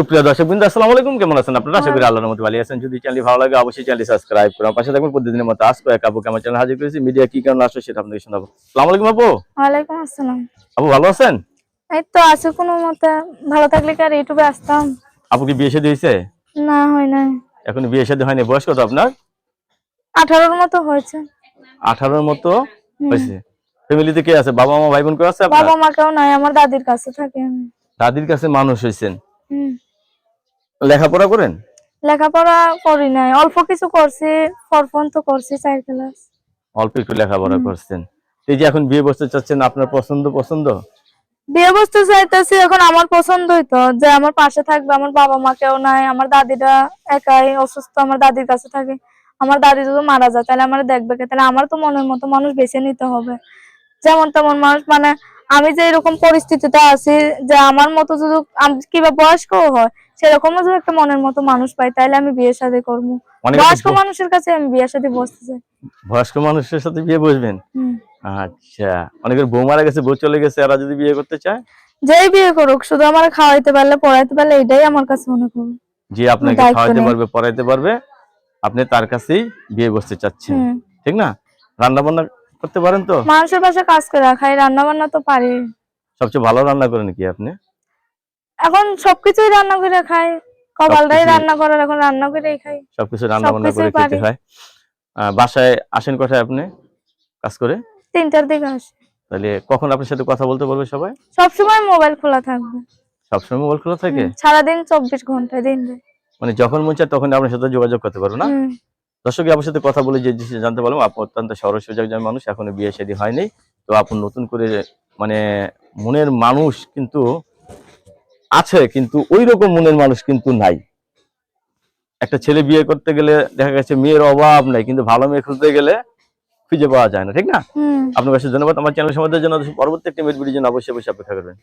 সুপ্রিয় দর্শক বিন্দু আসসালামু আলাইকুম। কেমন আছেন আপনারা? আশা করি আল্লাহর মতো ভালো আছেন। যদি চ্যানেল ভালো লাগে অবশ্যই চ্যানেল সাবস্ক্রাইব করুন। পাশে থাকবেন প্রতিদিনের মতো আজকে এক আপুকে আমার চ্যানেল হাজির করেছি মিডিয়া কি কারণে আসলো সেটা আপনাকে শোনাবো। আসসালামু আলাইকুম আপু। ওয়ালাইকুম আসসালাম। আপু ভালো আছেন? এই তো আছে কোনো মতে। ভালো থাকলে কি আর ইউটিউবে আসতাম? আপু কি বিয়ে শাদী হয়েছে? না হয় নাই। এখন বিয়ে শাদী হয়নি। বয়স কত আপনার? আঠারোর মতো হয়েছে। আঠারোর মতো হুম। হয়েছে। ফ্যামিলিতে কে আছে? বাবা মা ভাই বোন কেউ আছে আপনার? বাবা মা কেউ নাই আমার দাদির কাছে থাকে আমি। দাদির কাছে মানুষ হয়েছেন। হুম। লেখাপড়া করেন? লেখাপড়া করি নাই। অল্প কিছু করছি ফরফন তো করছি চার ক্লাস অল্প একটু লেখাপড়া করছেন। এই যে এখন বিয়ে বসতে চাচ্ছেন আপনার পছন্দ পছন্দ? বিয়ে বসতে চাইতেছি এখন আমার পছন্দই তো। যে আমার পাশে থাকবে আমার বাবা মা কেউ নাই আমার দাদিরা একাই অসুস্থ আমার দাদির কাছে থাকে। আমার দাদি যদি মারা যায় তাহলে আমার দেখবে কে? তাহলে আমার তো মনের মতো মানুষ বেছে নিতে হবে। যেমন তেমন মানুষ মানে আমি যে এরকম পরিস্থিতিতে আছি যে আমার মতো যদি কিংবা বয়স্কও হয় সেরকম যদি একটা মনের মতো মানুষ পাই তাহলে আমি বিয়ে শাদী করব। বয়স্ক মানুষের কাছে আমি বিয়ে শাদী বসতে চাই বয়স্ক মানুষের সাথে বিয়ে বসবেন? আচ্ছা অনেকের বউ মারা গেছে বউ চলে গেছে এরা যদি বিয়ে করতে চায়? যেই বিয়ে করুক শুধু আমার খাওয়াইতে পারলে পড়াইতে পারলে এটাই আমার কাছে মনে করবে যে আপনাকে খাওয়াইতে পারবে পড়াইতে পারবে আপনি তার কাছেই বিয়ে বসতে চাচ্ছেন। ঠিক না? রান্না বান্না করতে পারেন তো? মানুষের পাশে কাজ করে খাই রান্না বান্না তো পারি। সবচেয়ে ভালো রান্না করেন কি আপনি? এখন সবকিছুই রান্না করে খাই কপালটাই রান্না করার এখন রান্না করেই খাই। সবকিছু রান্না বান্না করে খেতে হয়। বাসায় আসেন কোথায় আপনি? কাজ করে? তিনটার দিকে আসি। তাহলে কখন আপনার সাথে কথা বলতে পারবে সবাই? সবসময় মোবাইল খোলা থাকবে। সবসময় মোবাইল খোলা থাকে? সারাদিন চব্বিশ ঘন্টায় দিন মানে যখন মন চায় তখন আপনার সাথে যোগাযোগ করতে পারব না? দর্শক আপনার সাথে কথা বলে যে জানতে পারলাম আপু অত্যন্ত সরল সোজা একজন মানুষ এখনও বিয়ে শাদী হয়নি। তো আপনি নতুন করে মানে মনের মানুষ কিন্তু আছে কিন্তু ওই রকম মনের মানুষ কিন্তু নাই। একটা ছেলে বিয়ে করতে গেলে দেখা গেছে মেয়ের অভাব নাই কিন্তু ভালো মেয়ে খুঁজতে গেলে খুঁজে পাওয়া যায় না ঠিক না? আপনার কাছে ধন্যবাদ। আমার চ্যানেল সম্বন্ধে জন্য পরবর্তী একটি মেয়ের ভিডিও জন্য অবশ্যই অবশ্যই অপেক্ষা করবেন।